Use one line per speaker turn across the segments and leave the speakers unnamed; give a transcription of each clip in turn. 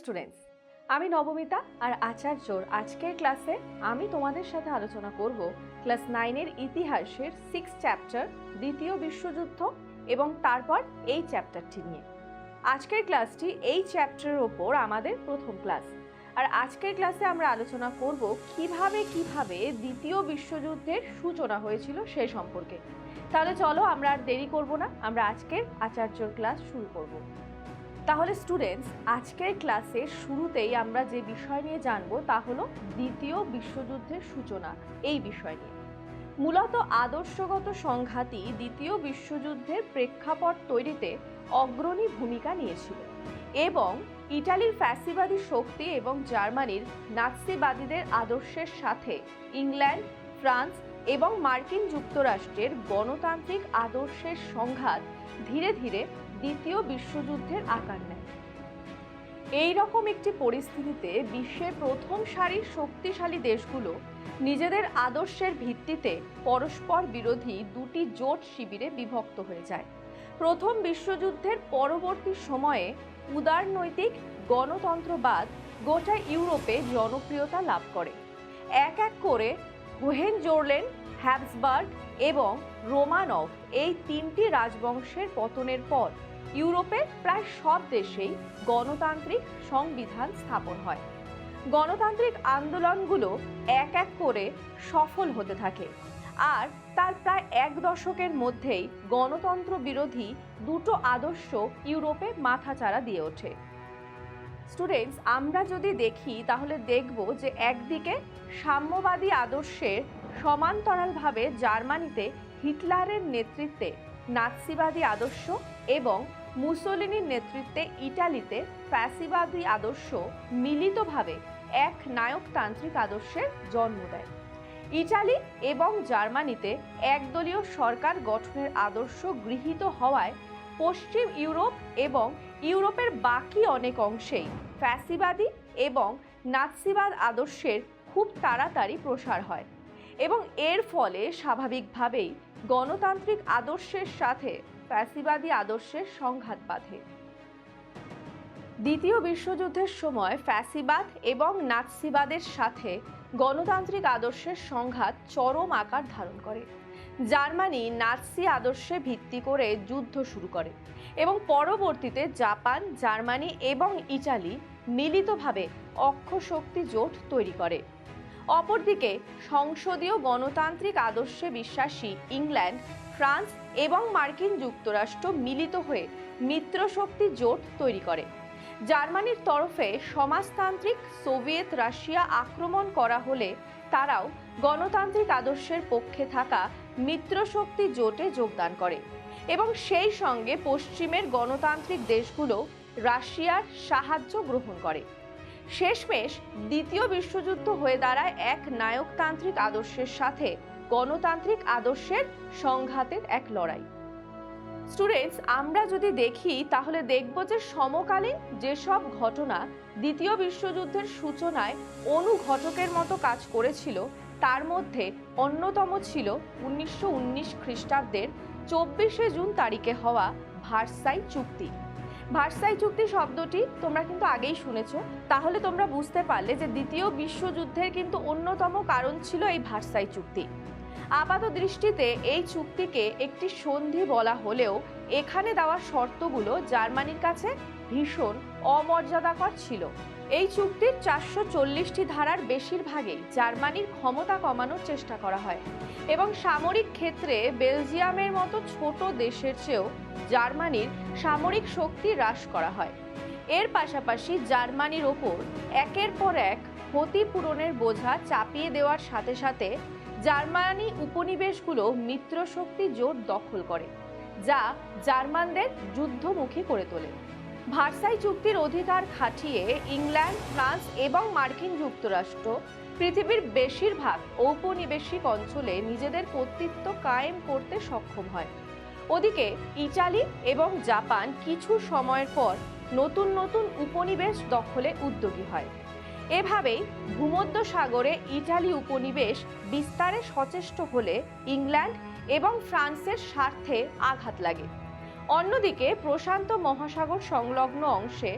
Students আমি নবমিতা আর আচার্যর আজকের ক্লাসে আমি তোমাদের সাথে আলোচনা করব ক্লাস নাইনের ইতিহাসের সিক্স চ্যাপ্টার দ্বিতীয় বিশ্বযুদ্ধ এবং তারপর এই চ্যাপ্টারটি নিয়ে। আজকের ক্লাসটি এই চ্যাপ্টারের ওপর আমাদের প্রথম ক্লাস আর আজকের ক্লাসে আমরা আলোচনা করব কীভাবে কীভাবে দ্বিতীয় বিশ্বযুদ্ধের সূচনা হয়েছিল সে সম্পর্কে। তাহলে চলো আমরা আর দেরি করব না, আমরা আজকের আচার্যর ক্লাস শুরু করব। তাহলে স্টুডেন্টস আজকের ক্লাসের শুরুতেই আমরা যে বিষয় নিয়ে জানব তা হলো দ্বিতীয় বিশ্বযুদ্ধের সূচনা, এই বিষয় নিয়ে। মূলত আদর্শগত সংঘাতই দ্বিতীয় বিশ্বযুদ্ধের প্রেক্ষাপট তৈরিতে অগ্রণী ভূমিকা নিয়েছিল এবং ইটালির ফ্যাসিবাদী শক্তি এবং জার্মানির নাৎসিবাদীদের আদর্শের সাথে ইংল্যান্ড, ফ্রান্স এবং মার্কিন যুক্তরাষ্ট্রের গণতান্ত্রিক আদর্শের সংঘাত ধীরে ধীরে দ্বিতীয় বিশ্বযুদ্ধের আকার নেয়। এই রকম একটি পরিস্থিতিতে বিশ্বের প্রথম সারির শক্তিশালী দেশগুলো নিজেদের আদর্শের ভিত্তিতে পরস্পর বিরোধী দুটি জোট শিবিরে বিভক্ত হয়ে যায়। প্রথম বিশ্বযুদ্ধের পরবর্তী সময়ে উদারনৈতিক গণতন্ত্রবাদ গোটা ইউরোপে জনপ্রিয়তা লাভ করে। এক এক করে হোহেন জোরলেন হ্যাবসবার্গ এবং রোমানভ এই তিনটি রাজবংশের পতনের পর ইউরোপের প্রায় সব দেশেই গণতান্ত্রিক সংবিধান স্থাপন হয়। গণতান্ত্রিক আন্দোলনগুলো এক এক করে সফল হতে থাকে। আর তার প্রায় এক দশকের মধ্যেই গণতন্ত্র বিরোধী দুটো আদর্শ ইউরোপে মাথাচাড়া দিয়ে ওঠে। স্টুডেন্টস, আমরা যদি দেখি, তাহলে দেখব যে একদিকে সাম্যবাদী আদর্শের সমান্তরালভাবে জার্মানিতে হিটলারের নেতৃত্বে নাৎসিবাদী আদর্শ এবং মুসোলিনির নেতৃত্বে ইটালিতে ফ্যাসিবাদী আদর্শ মিলিতভাবে এক নায়কতান্ত্রিক আদর্শের জন্ম দেয়। ইটালি এবং জার্মানিতে একদলীয় সরকার গঠনের আদর্শ গৃহীত হওয়ায় পশ্চিম ইউরোপ এবং ইউরোপের বাকি অনেক অংশেই ফ্যাসিবাদী এবং নাৎসিবাদ আদর্শের খুব তাড়াতাড়ি প্রসার হয়। এবং এর ফলে স্বাভাবিকভাবেই গণতান্ত্রিক আদর্শের সাথে ফ্যাসিবাদী আদর্শের সংঘাত বাঁধে। দ্বিতীয় বিশ্বযুদ্ধের সময় ফ্যাসিবাদ এবং নাৎসিবাদের সাথে গণতান্ত্রিক আদর্শের সংঘাত চরম আকার ধারণ করে। জার্মানি নাৎসি আদর্শে ভিত্তি করে যুদ্ধ শুরু করে এবং পরবর্তীতে জাপান, জার্মানি এবং ইটালি মিলিতভাবে অক্ষশক্তি জোট তৈরি করে। অপরদিকে সংসদীয় গণতান্ত্রিক আদর্শে বিশ্বাসী ইংল্যান্ড, ফ্রান্স এবং মার্কিন যুক্তরাষ্ট্র মিলিত হয়ে মিত্রশক্তি জোট তৈরি করে। জার্মানির তরফে সমাজতান্ত্রিক সোভিয়েত রাশিয়া আক্রমণ করা হলে তারাও গণতান্ত্রিক আদর্শের পক্ষে থাকা মিত্রশক্তি জোটে যোগদান করে এবং সেই সঙ্গে পশ্চিমের গণতান্ত্রিক দেশগুলো রাশিয়ার সাহায্য গ্রহণ করে। শেষমেশ দ্বিতীয় বিশ্বযুদ্ধ হয়ে দাঁড়ায় এক নায়কতান্ত্রিক আদর্শের সাথে, গণতান্ত্রিক আদর্শের সংঘাতের এক লড়াই। স্টুডেন্টস আমরা যদি দেখি, তাহলে দেখব যে সমকালীন যেসব ঘটনা দ্বিতীয় বিশ্বযুদ্ধের সূচনায় অনুঘটকের মতো কাজ করেছিল, তার মধ্যে অন্যতম ছিল উনিশশো উনিশ খ্রিস্টাব্দের চব্বিশে জুন তারিখে হওয়া ভার্সাই চুক্তি। ভার্সাই চুক্তি শব্দটি তোমরা কিন্তু আগেই শুনেছ। তাহলে তোমরা বুঝতে পারলে যে দ্বিতীয় বিশ্বযুদ্ধের কিন্তু অন্যতম কারণ ছিল এই ভার্সাই চুক্তি। আপাত দৃষ্টিতে এই চুক্তিকে একটি সন্ধি বলা হলেও এখানে দেওয়া শর্তগুলো জার্মানির কাছে ভীষণ অমর্যাদাকর ছিল। এই চুক্তির চারশো চল্লিশটি ধারার বেশিরভাগেই জার্মানির ক্ষমতা কমানোর চেষ্টা করা হয়। এবং সামরিক ক্ষেত্রে বেলজিয়ামের মতো ছোট দেশের চেয়েও জার্মানির সামরিক শক্তি হ্রাস করা হয়। এর পাশাপাশি জার্মানির ওপর একের পর এক ক্ষতিপূরণের বোঝা চাপিয়ে দেওয়ার সাথে সাথে জার্মানি উপনিবেশগুলো মিত্রশক্তি জোট দখল করে, যা জার্মানদের যুদ্ধমুখী করে তোলে। ভার্সাই চুক্তির অধিকার খাটিয়ে ইংল্যান্ড, ফ্রান্স এবং মার্কিন যুক্তরাষ্ট্র পৃথিবীর বেশিরভাগ ঔপনিবেশিক অঞ্চলে নিজেদের কর্তৃত্ব কায়েম করতে সক্ষম হয়। ওদিকে, ইটালি এবং জাপান কিছু সময়ের পর নতুন নতুন উপনিবেশ দখলে উদ্যোগী হয়। এভাবেই ভূমধ্য সাগরে ইটালি উপনিবেশ বিস্তারে সচেষ্ট হলে ইংল্যান্ড এবং ফ্রান্সের স্বার্থে আঘাত লাগে। অন্যদিকে প্রশান্ত মহাসাগর সংলগ্ন অংশে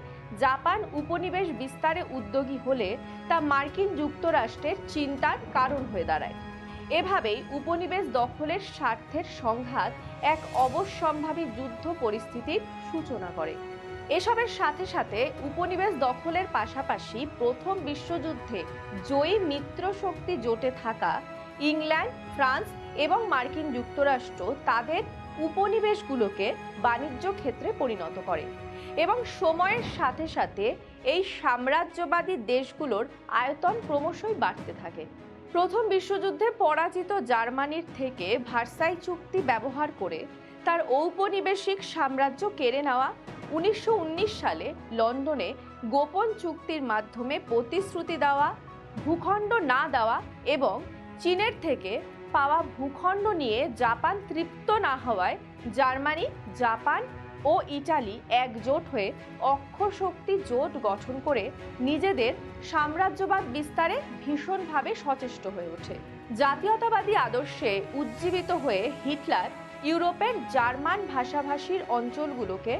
জাপান উপনিবেশ বিস্তারে উদ্যোগী হলে তা মার্কিন যুক্তরাষ্ট্রের চিন্তার কারণ হয়ে দাঁড়ায়। এভাবেই উপনিবেশ দখলের স্বার্থের সংঘাত এক অবশ্যম্ভাবী যুদ্ধ পরিস্থিতির সূচনা করে। এসবের সাথে সাথে উপনিবেশ দখলের পাশাপাশি প্রথম বিশ্বযুদ্ধে জয়ী মিত্র শক্তি জোটে থাকা ইংল্যান্ড, ফ্রান্স এবং মার্কিন যুক্তরাষ্ট্র তাদের উপনিবেশগুলোকে বাণিজ্য ক্ষেত্রে পরিণত করে এবং সময়ের সাথে সাথে এই সাম্রাজ্যবাদী দেশগুলোর আয়তন ক্রমশই বাড়তে থাকে। প্রথম বিশ্বযুদ্ধে পরাজিত জার্মানির থেকে ভার্সাই চুক্তি ব্যবহার করে তার ঔপনিবেশিক সাম্রাজ্য কেড়ে নেওয়া উনিশশো উনিশ সালে লন্ডনে গোপন চুক্তির মাধ্যমে প্রতিশ্রুতি দেওয়া, ভূখণ্ড না দেওয়া এবং চীনের থেকে পাওয়া ভূখণ্ড নিয়ে জাপান তৃপ্ত না হওয়ায় জার্মানি, জাপান ও ইটালি একজোট হয়ে অক্ষশক্তি জোট গঠন করে নিজেদের সাম্রাজ্যবাদ বিস্তারে ভীষণভাবে সচেষ্ট হয়ে ওঠে। জাতীয়তাবাদী আদর্শে উজ্জীবিত হয়ে হিটলার ইউরোপের জার্মান ভাষাভাষীর অঞ্চলগুলোকে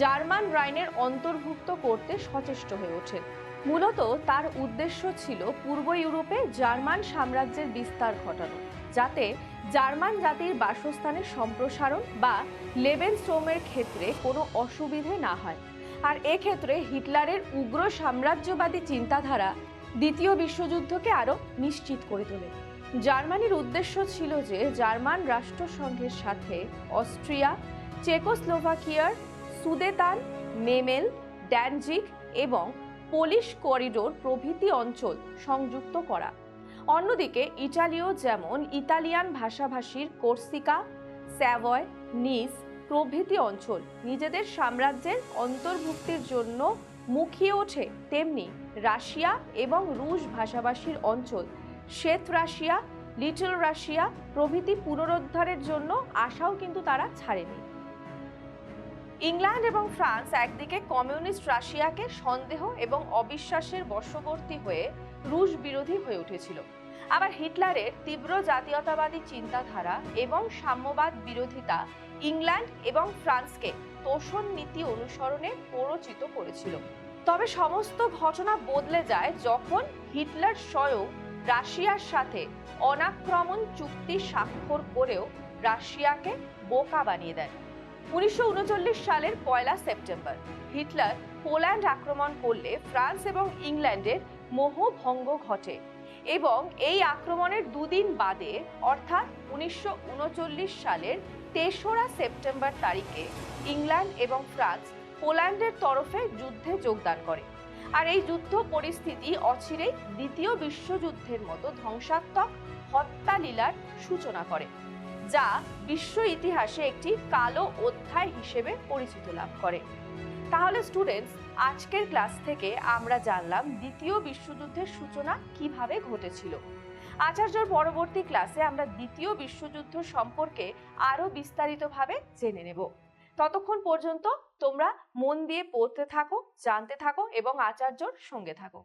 জার্মান রাইনের অন্তর্ভুক্ত করতে সচেষ্ট হয়ে ওঠেন মূলত তার উদ্দেশ্য ছিল পূর্ব ইউরোপে জার্মান সাম্রাজ্যের বিস্তার ঘটানো। যাতে জার্মান জাতির বাসস্থানের সম্প্রসারণ বা লেবেন শ্রমের ক্ষেত্রে কোনো অসুবিধে না হয়। আর এক্ষেত্রে হিটলারের উগ্র সাম্রাজ্যবাদী চিন্তাধারা দ্বিতীয় বিশ্বযুদ্ধকে আরও নিশ্চিত করে তোলে। জার্মানির উদ্দেশ্য ছিল যে জার্মান রাষ্ট্রসংঘের সাথে অস্ট্রিয়া, চেকোস্লোভাকিয়ার সুদেতান, মেমেল, ড্যানজিক এবং পোলিশ করিডোর প্রভৃতি অঞ্চল সংযুক্ত করা। অন্যদিকে, ইটালীয় যেমন ইতালিয়ান ভাষাভাষীর কোর্সিকা, স্যাভয়, নিস প্রভৃতি অঞ্চল নিজেদের সাম্রাজ্যের অন্তর্ভুক্তির জন্য মুখিয়ে ওঠে। তেমনি রাশিয়া এবং রুশ ভাষাভাষীর অঞ্চল শ্বেত রাশিয়া, লিটল রাশিয়া প্রভৃতি পুনরুদ্ধারের জন্য আশাও কিন্তু তারা ছাড়েনি। ইংল্যান্ড এবং ফ্রান্স একদিকে কমিউনিস্ট রাশিয়াকে সন্দেহ এবং অবিশ্বাসের বশবর্তী হয়ে রুশ বিরোধী হয়ে উঠেছিল। আবার হিটলারের তীব্র জাতীয়তাবাদী চিন্তাধারা এবং সাম্যবাদ বিরোধিতা ইংল্যান্ড এবং ফ্রান্সকে তোষণ নীতি অনুসরণে প্ররোচিত করেছিল। তবে সমস্ত ঘটনা বদলে যায় যখন হিটলার স্বয়ং রাশিয়ার সাথে অনাক্রমণ চুক্তি স্বাক্ষর করেও রাশিয়াকে বোকা বানিয়ে দেয় উনিশশো সালের পয়লা সেপ্টেম্বর, হিটলার পোল্যান্ড আক্রমণ করলে ফ্রান্স এবং ইংল্যান্ডের মোহভঙ্গ ঘটে এবং এই আক্রমণের দুদিন বাদে, অর্থাৎ উনিশশো উনচল্লিশ সালের তেসরা সেপ্টেম্বর তারিখে ইংল্যান্ড এবং ফ্রান্স পোল্যান্ডের তরফে যুদ্ধে যোগদান করে। আর এই যুদ্ধ পরিস্থিতি অচিরেই দ্বিতীয় বিশ্বযুদ্ধের মতো ধ্বংসাত্মক হত্যালীলার সূচনা করে, যা বিশ্ব ইতিহাসে একটি কালো অধ্যায় হিসেবে পরিচিত লাভ করে। তাহলে স্টুডেন্টস আজকের ক্লাস থেকে আমরা জানলাম দ্বিতীয় বিশ্বযুদ্ধের সূচনা কীভাবে ঘটেছিল। আচার্যর পরবর্তী ক্লাসে আমরা দ্বিতীয় বিশ্বযুদ্ধ সম্পর্কে আরও বিস্তারিতভাবে জেনে নেব। ততক্ষণ পর্যন্ত তোমরা মন দিয়ে পড়তে থাকো, জানতে থাকো এবং আচার্যর সঙ্গে থাকো।